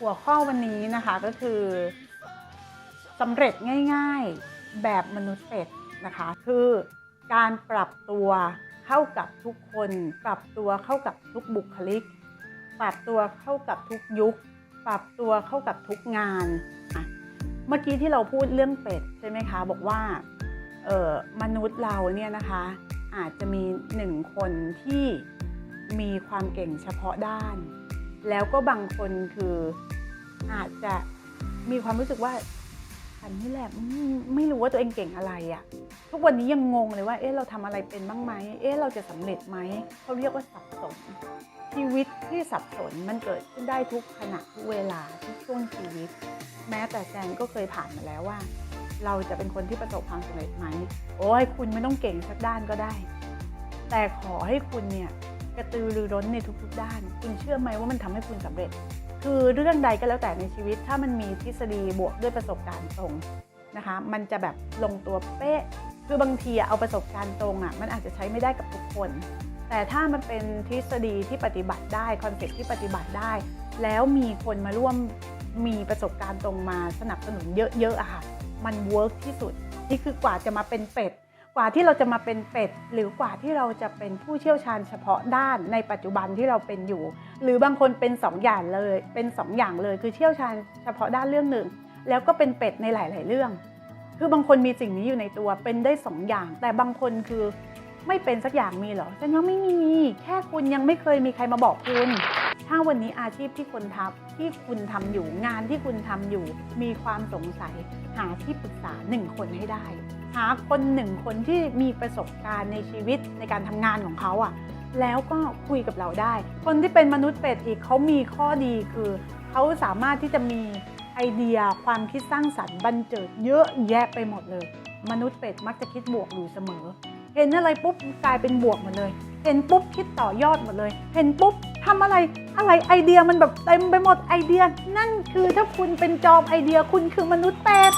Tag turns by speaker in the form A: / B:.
A: หัวข้อวันนี้นะคะก็คือสำเร็จง่ายๆแบบมนุษย์เป็ดนะคะ คือการปรับตัวเข้ากับทุกคน ปรับตัวเข้ากับทุกบุคลิก ปรับตัวเข้ากับทุกยุค ปรับตัวเข้ากับทุกงาน เมื่อกี้ที่เราพูดเรื่องเป็ดใช่ไหมคะ บอกว่าเออมนุษย์เราเนี่ยนะคะอาจจะมีหนึ่งคนที่มีความเก่งเฉพาะด้าน แล้วก็บางคนคืออาจจะมีความรู้สึกว่าฉันนี่แหละอืมไม่รู้ว่าตัวเองเก่งอะไรอะ่ะ ทุกวันนี้ยังงงเลยว่า เอ๊ะเราทำอะไรเป็นบ้างไหมเอ๊ะเราจะสำเร็จไหมเขาเรียกว่าสับสน ชีวิตที่สับสนมันเกิดขึ้นได้ทุกขณะทุกเวลาทุกช่วงชีวิต แม้แต่แซนก็เคยผ่านมาแล้วว่า เราจะเป็นคนที่ประสบความสำเร็จไหมโอ้ยคุณไม่ต้องเก่งสักด้านก็ได้ แต่ขอให้คุณเนี่ย กระตือรือร้นในทุกๆด้าน คุณเชื่อไหมว่ามันทำให้คุณสำเร็จ คือเรื่องใดก็แล้วแต่ในชีวิต ถ้ามันมีทฤษฎีบวกด้วยประสบการณ์ตรงนะคะ มันจะแบบลงตัวเป๊ะ คือบางทีเอาประสบการณ์ตรงอะมันอาจจะใช้ไม่ได้กับทุกคน แต่ถ้ามันเป็นทฤษฎีที่ปฏิบัติได้คอนเซ็ปต์ที่ปฏิบัติได้ แล้วมีคนมาร่วมมีประสบการณ์ตรงมาสนับสนุนเยอะๆอะค่ะ มันเวิร์กที่สุด นี่คือกว่าจะมาเป็นเป็ด กว่าที่เราจะมาเป็นเป็ด หรือกว่าที่เราจะเป็นผู้เชี่ยวชาญเฉพาะด้านในปัจจุบันที่เราเป็นอยู่ หรือบางคนเป็นสองอย่างเลยเป็นสองอย่างเลยคือเชี่ยวชาญเฉพาะด้านเรื่องหนึ่ง แล้วก็เป็นเป็ดในหลาย ๆ เรื่อง คือบางคนมีสิ่งนี้อยู่ในตัวเป็นได้สองอย่าง แต่บางคนคือไม่เป็นสักอย่างมีเหรอฉันยังไม่มี แค่คุณยังไม่เคยมีใครมาบอกคุณ ถ้าวันนี้อาชีพที่คุณทำที่คุณทำอยู่งานที่คุณทำอยู่ มีความสงสัยหาที่ปรึกษาหนึ่งคนให้ได้ หาคนหนึ่งคนที่มีประสบการณ์ในชีวิตในการทำงานของเขาอะแล้วก็คุยกับเราได้ คนที่เป็นมนุษย์เป็ดอีกเขามีข้อดีคือเขาสามารถที่จะมีไอเดียความคิดสร้างสรรค์บันเจิดเยอะแยะไปหมดเลย มนุษย์เป็ดมักจะคิดบวกอยู่เสมอ เห็นอะไรปุ๊บกลายเป็นบวกหมดเลย เห็นปุ๊บคิดต่อยอดหมดเลย เห็นปุ๊บทำอะไรอะไรไอเดียมันแบบเต็มไปหมดไอเดีย นั่นคือถ้าคุณเป็นจอมไอเดียคุณคือมนุษย์เป็ด